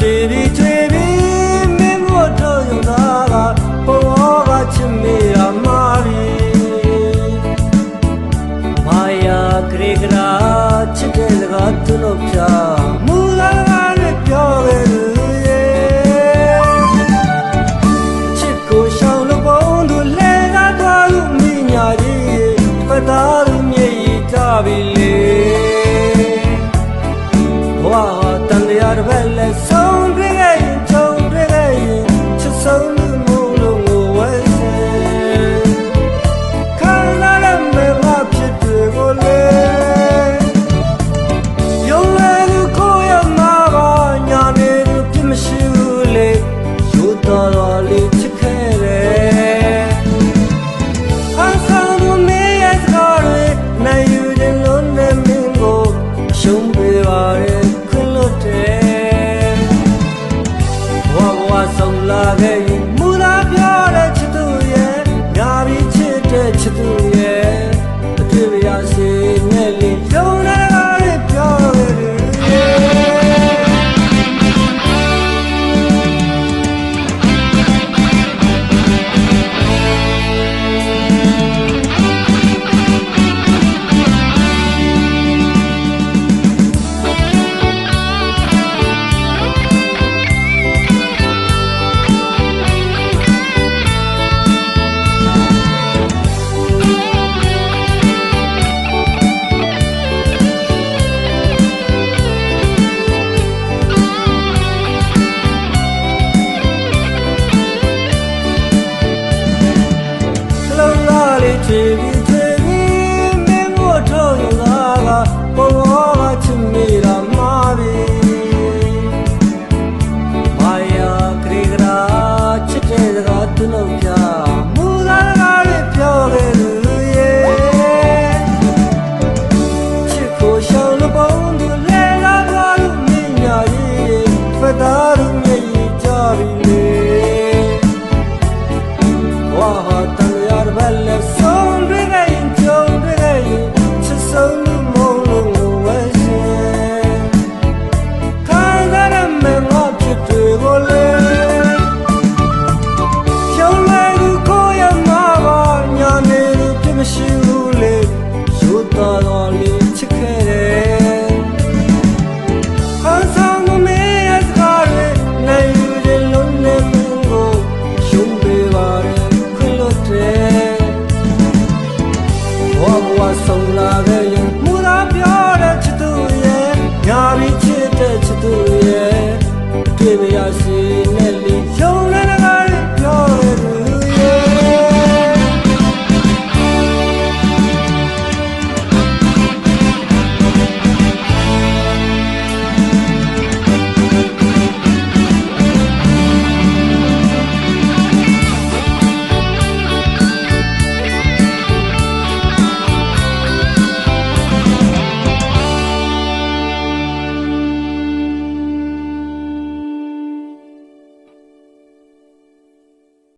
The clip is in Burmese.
ချီရီချီရီမင်းမတော်ရုံသာကဘဝကချစ်မိရမာရီမာယာဂရေဂရာ 사랑해